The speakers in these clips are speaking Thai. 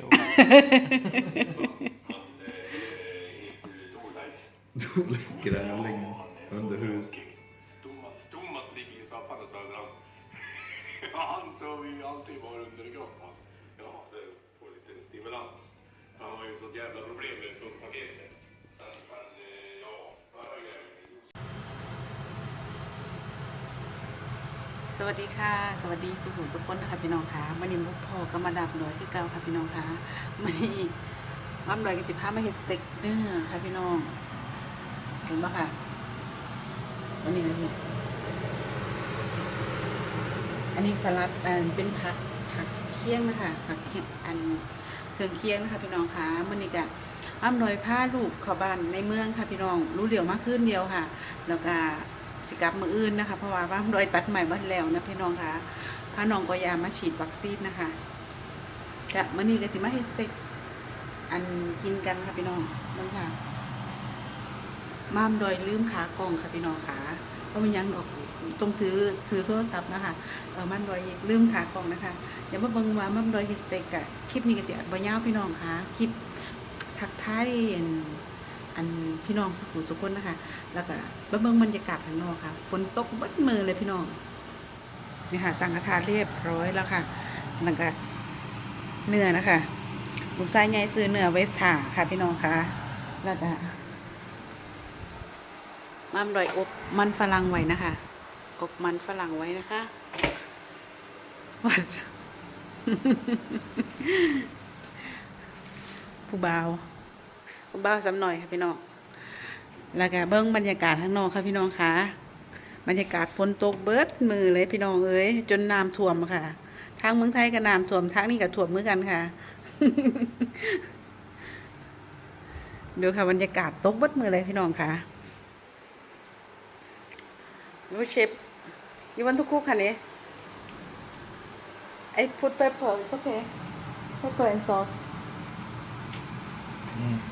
och. Han Torleif. Grävling under hus. Thomas, Thomas ligger i soffan och söder han. Han sover ju alltid bara under kroppen. Ja, så får lite stimulans. För han har ju sånt jävla problem med fullpaketet. สวัสดีค่ะ สวัสดีสุขุมสุขคนนะคะพี่น้องคะมันนี้มุกพอก็มาดับหน่อยคือเก่าค่ะพี่น้องคะมันนี้มัมหน่อยกับสิบห้ามาเฮ็ดสเต็กเนื้อค่ะพี่น้องเห็นปะค่ะอันนี้ค่ะพี่อันนี้สลัดอันเป็นผักผักเคี่ยงนะคะผักเคี่ยงอันเครื่องเคี่ยงนะคะพี่น้องคะมันนี้ก็อ้ำหน่อยผ้าลูกข้าบ้านในเมืองค่ะพี่น้องรู้เดียวมากขึ้นเดียวค่ะ แล้วก็ สิกับมืออื่นนะคะ เพราะว่าว่าโดยตัดใหม่บ้านแล้วนะพี่น้องคะพาน้องก็ยามาฉีดวัคซีนนะคะกะมื่อนี้ก็สิมาเฮสเต็กอันกินกันค่ะพี่น้องน้องค่ะมามโดยลืมขากล่องค่ะพี่น้องขาเพราะมันยังดอกต้องถือถือโทรศัพท์นะคะเออมันโดยลืมขากล่องนะคะเดี๋ยวมาเบิ่งว่ามัมโดยเฮสเต็กอะคลิปนี้ก็จะบ่ยาวพี่น้องค่ะคลิปทักทาย อันพี่น้องสุขุสุขคนนะคะ แล้วก็เบิ่งบรรยากาศข้างนอกค่ะฝนตกบัดมือเลยพี่น้องนี่ค่ะตั้งกระทะเรียบร้อยแล้วค่ะแล้วก็เนื้อนะคะลูกชายใหญ่ซื้อเนื้อไว้ถ่าค่ะพี่น้องค่ะแล้วก็มามดอยอบมันฝรั่งไว้นะคะอบมันฝรั่งไว้นะคะวัดผู้บ่าว ผู้บ่าวสำหน่อยค่ะพี่น้องแล้วก็เบิ้งบรรยากาศข้างนอกค่ะพี่น้องคะบรรยากาศฝนตกเบิดมือเลยพี่น้องเอ้ยจนน้ำท่วมค่ะทางเมืองไทยก็น้ำท่วมทางนี้ก็ท่วมเหมือนกันค่ะดูค่ะบรรยากาศตกเบิดมือเลยพี่น้องค่ะดูเชฟยูวันทุกคุกค่ะเนี่ยไอ้ put pepper is okay pepper and sauce Mm.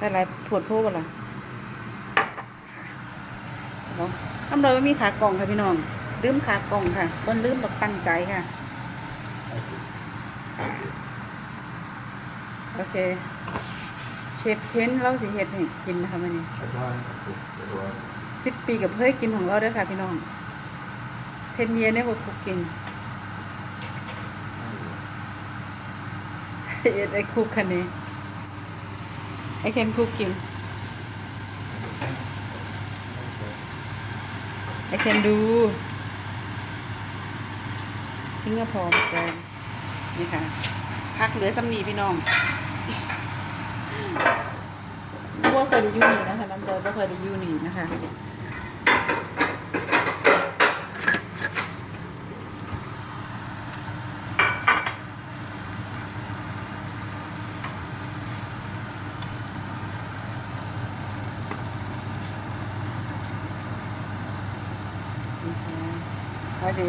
หลายถั่วโพกันล่ะเนาะน้ำเราไม่มีขากล่องค่ะพี่น้องลืมขากล่องค่ะต้นลืมแบบตั้งใจค่ะ โอเค เชฟเคนเราสิเฮ็ดให้กินนะคะวันนี้สิบปีกับเพื่อกินของเราด้วยค่ะพี่น้อง เทนเนียเนี่ยคุกกินเอ็ดไอคุกคันนี้ ไอเคนคุกกินไอเคนดูทิ้งก็พอแกนนี่ค่ะพักเหลือสำนีพี่น้องว่าเคยได้ยูนีนะคะน้ำจอยว่าเคยได้ยูนีนะคะ ว่าสิ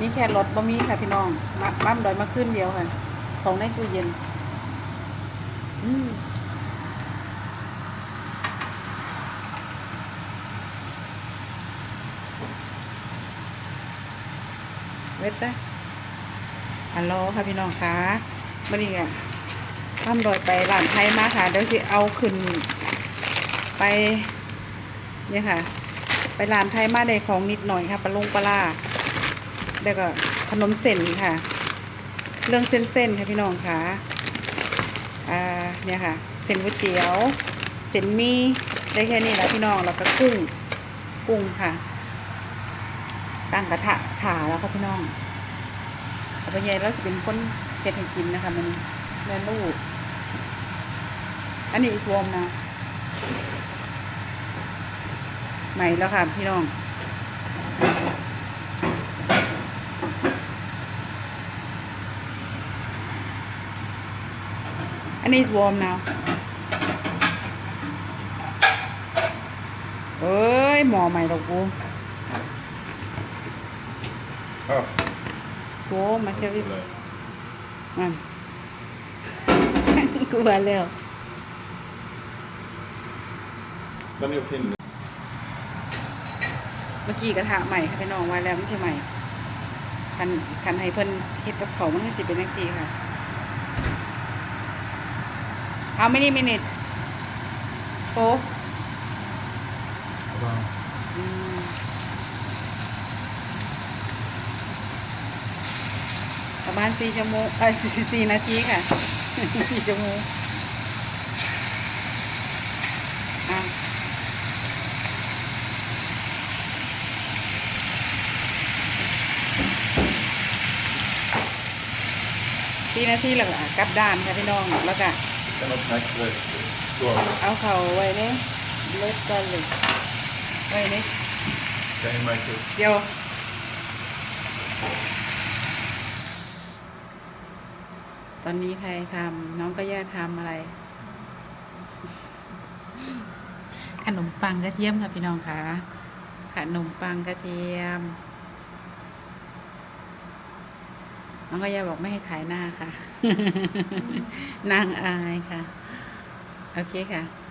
มีแค่รถบ่มีค่ะพี่น้องมาบ้ามดอยมาขึ้นเดียวค่ะ ของในตู้เย็น อืมเวทนะฮัลโหลค่ะพี่น้องคะมื่อนี้อะบ้ามดอยไปร้านไทยมาค่ะ เดี๋ยวสิเอาขึ้นไป เนี่ยค่ะ ไปร้านไทยมาได้ของนิดหน่อยค่ะปลาลงปลาร้าแล้วก็ขนมเส้นค่ะ เรื่องเส้นๆค่ะพี่น้องค่ะอ่าเนี่ยค่ะ เส้นก๋วยเตี๋ยวเส้นมีได้แค่นี้แหละพี่น้องแล้วก็กุ้งกุ้งค่ะตั้งกระทะถาแล้วค่ะพี่น้องเอาไปใหญ่แล้วจะเป็นคนเฮ็ดให้กินนะคะ มันแม่ลูกอันนี้อีกรวมนะ ใหม่แล้วค่ะพี่น้อง อันนี้ is warm now เอ้ย หมอใหม่ดอกกู Oh, It's warm I tell you sådär. มันกูว่าแล้ว Den är fin. เมื่อกี้กระทะใหม่ค่ะพี่น้องว่าแล้วไม่ใช่ใหม่คันคันให้เพิ่นเฮ็ดกับเขาวมันก็สิเป็นจังซี่ค่ะ How many minutes four Bra. อืมประมาณสี่ชั่วโมงเอ้ยสี่นาทีค่ะสี่ชั่วโมงอะ สี่นาทีแล้วก็กลับด้านค่ะพี่น้องแล้วก็เอาเขาไว้ในรถก่อนเลยไว้ใน Kan ju märka upp. เดี๋ยวตอนนี้ใครทำน้องก็แยกทำอะไร ขนมปังกระเทียมค่ะพี่น้องค่ะขนมปังกระเทียม น้องก็ยาบอกไม่ให้ถ่ายหน้าค่ะ นางอายค่ะ โอเคค่ะ